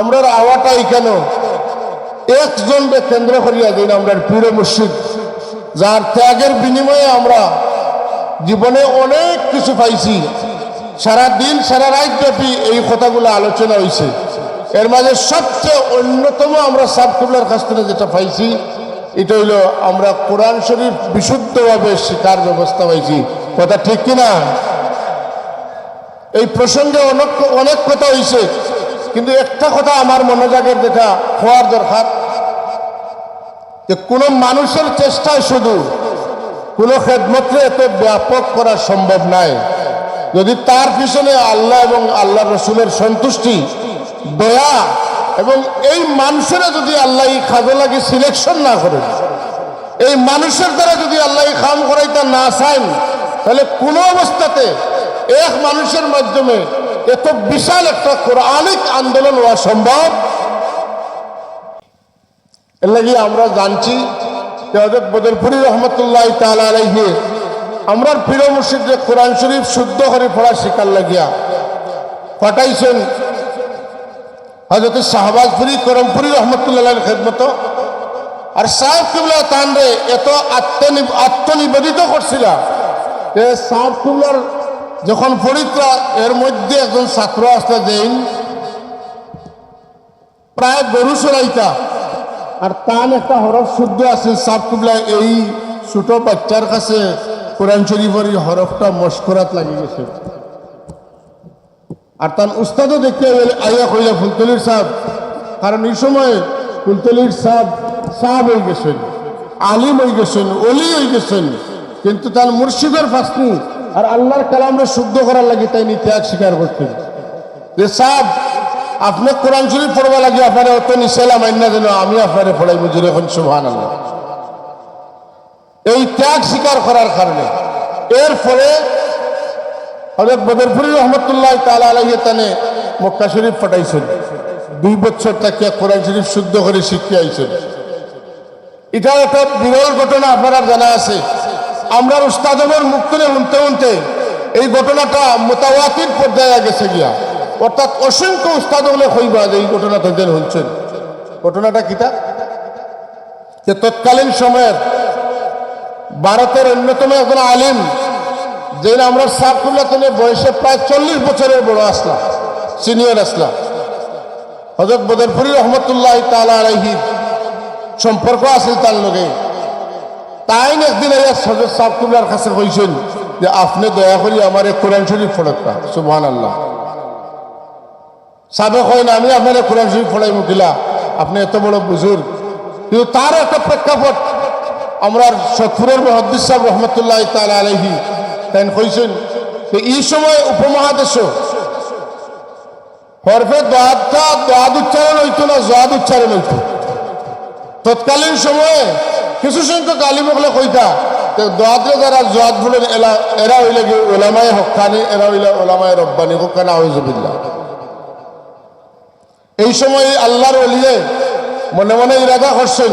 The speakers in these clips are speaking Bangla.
আমরার আওয়াটা কেন একজনকে কেন্দ্র করিয়া দিন আমরা পীর মুর্শিদ, যার ত্যাগের বিনিময়ে আমরা জীবনে অনেক কিছু পাইছি। সারা দিন, সারা রাত ব্যাপী এই কথাগুলো আলোচনা হয়েছে এর মাঝে সবচেয়ে অন্যতম আমরা সাবকুবলার কাছ থেকে যেটা পাইছি, এটা হইল আমরা কোরআন শরীফ বিশুদ্ধভাবে শিকার ব্যবস্থা পাইছি। কথা ঠিক কিনা? এই প্রসঙ্গে অনেক অনেক কথা হয়েছে কিন্তু একটা কথা আমার মনোজাগের যেটা হওয়ার দরকার, যে কোনো মানুষের চেষ্টায় শুধু কোনো খেদমতকে এত ব্যাপক করা সম্ভব নাই। যদি তার পিছনে আল্লাহ এবং আল্লাহ রসুলের সন্তুষ্টি, দয়া এবং এই মানুষের যদি আল্লাহ এই খাজলাকে সিলেকশন না করে, এই মানুষের দ্বারা যদি আল্লাহ খাম করাইতে না চান তাহলে কোনো অবস্থাতে এক মানুষের মাধ্যমে এত বিশাল একটা কোরআনিক আন্দোলন হওয়া সম্ভব? এর লাগি আমরা জানছি যে রহমতুল্লাহ তালা আমরা প্রিয় মুর্শিদে কোরআন শরীফ শুদ্ধ করে পড়া শিকার লাগিয়া পাঠাইছেন হজরত শাহবাজপুরি, করমপুরি রহমতুল্লাহ খেদমত। আর সাহেব কিবলা তানরে এত আত্মনি, আত্মনিবেদিত করছিল যে সাহেব কিবলার যখন পড়িতা এর মধ্যে একজন ছাত্র আসতে দেন প্রায় গরু চড়াইতা। আর তান একটা হরফ শুদ্ধ আছে সাহেব কিবলা, এই ছোট বাচ্চার কাছে কোরআন শরীফের এই হরফটা মস্করাত লাগি গেছে। আর তার উস্তাদও দেখতে গেলে আইয়া কইলা, ফুলতলির সাহেব কারণ এই সময় ফুলতলির সাহেব সাহেব হয়ে গেছেন, আলিম হয়ে গেছেন, অলি হয়ে গেছেন। কিন্তু তার মুর্শিদের ফাঁসনি। আর আল্লাহর কালামরে শুদ্ধ করার লাগে তাই নি ত্যাগ স্বীকার করতেন। যে সাহেব, আপনি কোরআন শরীফ পড়বা লাগে, আপনার অত নিশালা মান্না যেন আমি আপনারে পড়াই বুঝুর এখন সুহান এই ত্যাগ স্বীকার করার কারণে। এর ফলে হজরত বদরপুরি রহমতুল্লাহ তালা আলাইহে তানে মক্কা শরীফ পাঠাইছেন। দুই বছর তাকে কোরআন শরীফ শুদ্ধ করে শিখিয়ে আইছেন। এটা একটা বিরল ঘটনা, আপনারা জানা আছে। আমরা উস্তাদমের মুখ তুলে উনতে উনতে এই ঘটনাটা মোতাবাতির পর্যায়ে গেছে গিয়া। অর্থাৎ অসংখ্য উস্তাদ বলে হইবা যে এই ঘটনা তাদের হচ্ছেন ঘটনাটা কিতা যে তৎকালীন সময়ের ভারতের অন্যতম একজন আলিম যে আমরা সাবকুল্লা তিনি বয়সে প্রায় চল্লিশ বছরের বড় আসলাম, সিনিয়র আসলাম। হজরত বদরপুরি রহমতুল্লাহ তালা আলাইহি সম্পর্ক আছে তার লগে। তাই একদিন হজরত সাবকুল্লার কাছে কইছেন যে, আপনি দয়া করি আমার এই কোরআন শরীফ ফড়কটা সুবহান আল্লাহ সাবে কইন আমি আপনার কোরআন শরীফ ফড়াই মুখিলা আপনি এত বড় বুজুর্গ। কিন্তু তার একটা প্রেক্ষাপট আমরা সৎপুরের মহদ্দিস সাহেব রহমতুল্লাহ তালা আলহি তাই কইছেন যে, এই সময় উপমহাদেশ হরফে দোয়াদটা দোয়াদ উচ্চারণ হইতো না জোয়াদ উচ্চারণ হইতো। তৎকালীন সময়ে কিছু সংখ্যক আলিমকলে কইতা দোয়াদে যারা জোয়াদ বলেন এলা, এরা হইলে কি ওলামায় হকানি এরা হইলে ওলামায় রব্বানি হকানা হইজবিল্লা এই সময় আল্লাহর অলিয়ে মনে মনে ইরাদা করছেন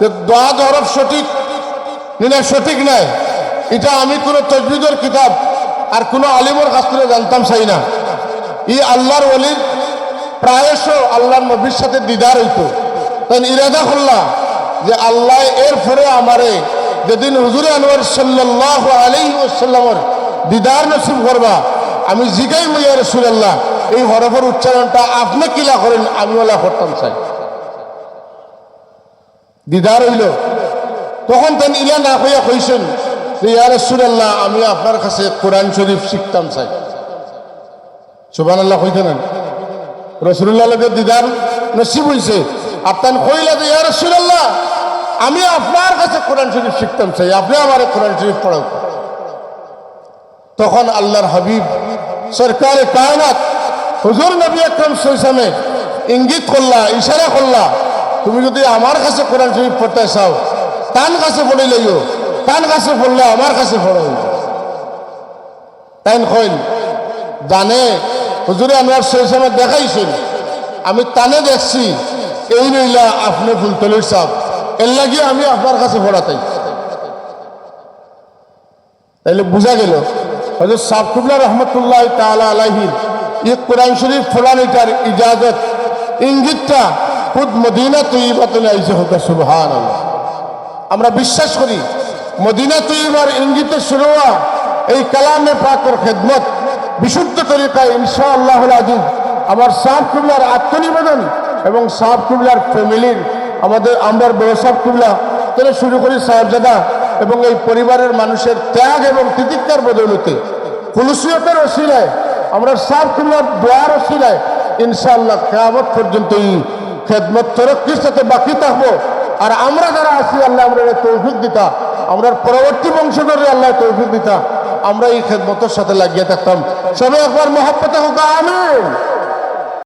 যে দোয়াদ হরফ সঠিক না সঠিক নাই, এটা আমি কোনো তজবিদের কিতাব আর কোনো আলিমের কাছ থেকে জানতাম চাই না। ই আল্লাহর অলির প্রায়শ আল্লাহর নবীর সাথে দিদার হইতো। তাই ইরাদা করলা যে আল্লাহ এর ফলে আমারে যেদিন হুজুরে আনোয়ার সাল্লাহ আলী ওসাল্লামর দিদার নসিব করবা, আমি জিগাই মইয়া রসুল্লাহ এই হরফের উচ্চারণটা আপনি কিলা করেন আমি ওলা করতাম চাই দিদার হইল। তখন তেন ইলা না হইয়া কইছেন যে ইয়া রসুল্লাহ আমি আপনার কাছে কোরআন শরীফ শিখতাম চাই সুবান আল্লাহ কইতে নেন। রসুল্লাহ দিদার নসিব হইছে। তেন কইলা যে, ইয়া রসুল্লাহ আমি আপনার কাছে কোরআন শরীফ শিখতাম চাই, আপনি আমার কোরআন শরীফ পড়াও। তখন আল্লাহর হাবিব সরকারে কায়নাত, হুজুর নবী আকরম সৈসামে ইঙ্গিত করলা, ইশারা করলা, তুমি যদি আমার কাছে কোরআন শরীফ পড়তে চাও তান কাছে পড়ে লইও তান কাছে পড়লে আমার কাছে পড়ো তাইন কইল, জানে, হুজুরে আমার সেই সময় দেখাইছেন, আমি তানে দেখছি এই রইলা আপনি ফুলতলির সাপ। এর লাগিয়ে আমি আপনার কাছে পড়াতাই তাইলে বোঝা গেল হজরত সাবকুবলা রহমতুল্লাহ তালা আলাহির ই কোরআন শরীফ ফোলানিটার ইজাজত, ইঙ্গিতটা খুদ মদিনা তৈবাতনে আইসে হতো সুবহান আমরা বিশ্বাস করি, মদিনা তৈবার ইঙ্গিতে শুরু এই কালামে পাকর খেদমত, বিশুদ্ধ তরিকায় ইনশা আল্লাহ আজিজ, আমার সাহ কুবলার আত্মনিবেদন এবং সাহ কুবলার ফ্যামিলির আমাদের আমার বড় সাহ কুবলা থেকে শুরু করি সাহেবজাদা এবং এই পরিবারের মানুষের ত্যাগ এবং তিতিক্ষার বদলতে কুলসিয়তের অশিলায় আমরা সাহ কুবলার দোয়ার অশিলায় ইনশাআল্লাহ কেয়ামত পর্যন্ত এই খেদমত তরক্কির সাথে বাকি থাকব। আর আমরা যারা আছি, আল্লাহ আমরা তৌফিক দিতা। আমরা পরবর্তী বংশধরে আল্লাহ তৌফিক দিতা। আমরা এই খেদমতের সাথে লাগিয়ে থাকতাম। সবাই একবার মহাব্বতে হোক, আমিন।